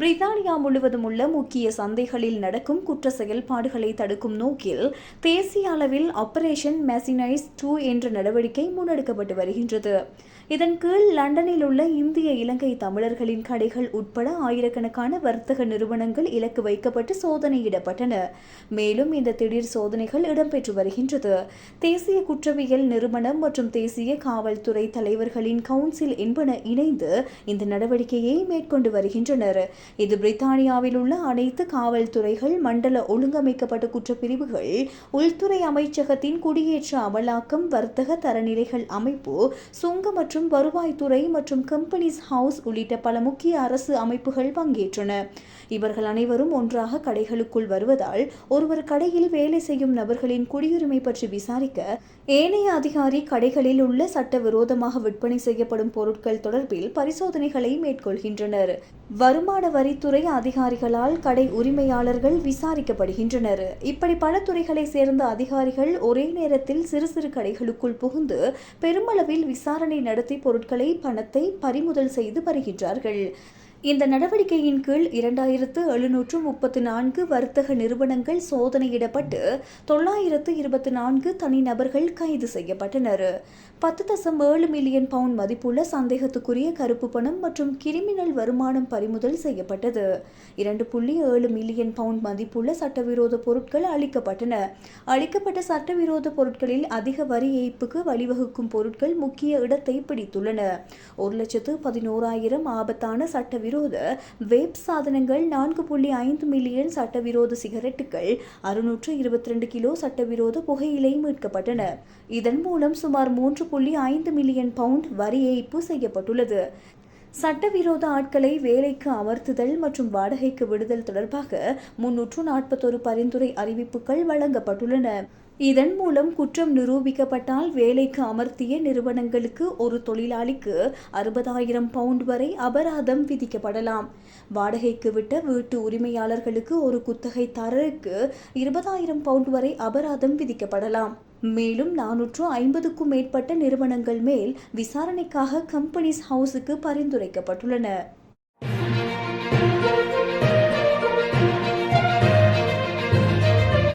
பிரித்தானியா முழுவதும் உள்ள முக்கிய சந்தைகளில் நடக்கும் குற்ற செயல்பாடுகளை தடுக்கும் நோக்கில் தேசிய அளவில் ஆபரேஷன் மெசினைஸ் டூ என்ற நடவடிக்கை முன்னெடுக்கப்பட்டு வருகின்றது. இதன் கீழ் லண்டனில் உள்ள இந்திய இலங்கை தமிழர்களின் கடைகள் உட்பட ஆயிரக்கணக்கான வர்த்தக நிறுவனங்கள் இலக்கு வைக்கப்பட்டு சோதனையிடப்பட்டன. மேலும் இந்த திடீர் சோதனைகள் இடம்பெற்று வருகின்றது. தேசிய குற்றவியல் நிறுவனம் மற்றும் தேசிய காவல்துறை தலைவர்களின் கவுன்சில் என்பன இணைந்து இந்த நடவடிக்கையை மேற்கொண்டு வருகின்றனர். இது பிரித்தானியாவில் உள்ள அனைத்து காவல்துறைகள் மண்டல ஒழுங்கமைக்கப்பட்ட குற்றப்பிரிவுகள் உள்துறை அமைச்சகத்தின் குடியேற்ற அமலாக்கம் வர்த்தக தரநிலைகள் அமைப்பு சுங்க மற்றும் வருவாய்த்துறை மற்றும் கம்பெனிஸ் ஹவுஸ் உள்ளிட்ட பல முக்கிய அரசு அமைப்புகள் பங்கேற்றன. இவர்கள் அனைவரும் ஒன்றாக கடைகளுக்குள் வருவதால் ஒருவர் கடையில் வேலை செய்யும் நபர்களின் குடியுரிமை பற்றி விசாரிக்க ஏனைய அதிகாரி கடைகளில் உள்ள சட்டவிரோதமாக விற்பனை செய்யப்படும் பொருட்கள் தொடர்பில் பரிசோதனைகளை மேற்கொள்கின்றனர். வருமான வரித்துறை அதிகாரிகளால் கடை உரிமையாளர்கள் விசாரிக்கப்படுகின்றனர். இப்படி பல துறைகளை சேர்ந்த அதிகாரிகள் ஒரே நேரத்தில் சிறு சிறு கடைகளுக்குள் புகுந்து பெருமளவில் விசாரணை நடத்தி பொருட்களை பணத்தை பறிமுதல் செய்து வருகின்றார்கள். இந்த நடவடிக்கையின் கீழ் இரண்டாயிரத்து எழுநூற்று முப்பத்து நான்கு வர்த்தக நிறுவனங்கள் சோதனையிடப்பட்டு தொள்ளாயிரத்து இருபத்தி நான்கு தனிநபர்கள் கைது செய்யப்பட்டனர். பத்து தசம் ஏழு மில்லியன் பவுண்ட் மதிப்புள்ள சந்தேகத்துக்குரிய கருப்பு பணம் மற்றும் கிரிமினல் வருமானம் பறிமுதல் செய்யப்பட்டது. இரண்டு புள்ளி ஏழு மில்லியன் பவுண்ட் மதிப்புள்ள சட்டவிரோத பொருட்கள் அளிக்கப்பட்டன. அளிக்கப்பட்ட சட்டவிரோத பொருட்களில் அதிக வரி ஏய்ப்புக்கு வழிவகுக்கும் பொருட்கள் முக்கிய இடத்தை பிடித்துள்ளன. ஒரு லட்சத்து பதினோராயிரம் ஆபத்தான சட்டவிரோத வேப் சாதனங்கள் நான்கு புள்ளி ஐந்து மில்லியன் சட்டவிரோத சிகரெட்டுகள் அறுநூற்று இருபத்தி ரெண்டு கிலோ சட்டவிரோத புகையிலை மீட்கப்பட்டன. இதன் மூலம் சுமார் மூன்று புள்ளி ஐந்து மில்லியன் பவுண்ட் வரி ஏய்ப்பு செய்யப்பட்டுள்ளது. சட்டவிரோத ஆட்களை வேலைக்கு அமர்த்துதல் மற்றும் வாடகைக்கு விடுதல் தொடர்பாக முன்னூற்று நாற்பத்தொரு பரிந்துரை அறிவிப்புகள் வழங்கப்பட்டுள்ளன. இதன் மூலம் குற்றம் நிரூபிக்கப்பட்டால் வேலைக்கு அமர்த்திய நிறுவனங்களுக்கு ஒரு தொழிலாளிக்கு அறுபதாயிரம் பவுண்ட் வரை அபராதம் விதிக்கப்படலாம். வாடகைக்கு விட்ட வீட்டு உரிமையாளர்களுக்கு ஒரு குத்தகைதாரருக்கு இருபதாயிரம் பவுண்ட் வரை அபராதம் விதிக்கப்படலாம். மேலும் நானூற்று ஐம்பதுக்கும் மேற்பட்ட நிறுவனங்கள் மேல் விசாரணைக்காக கம்பெனிஸ் ஹவுஸுக்கு பரிந்துரைக்கப்பட்டுள்ளன.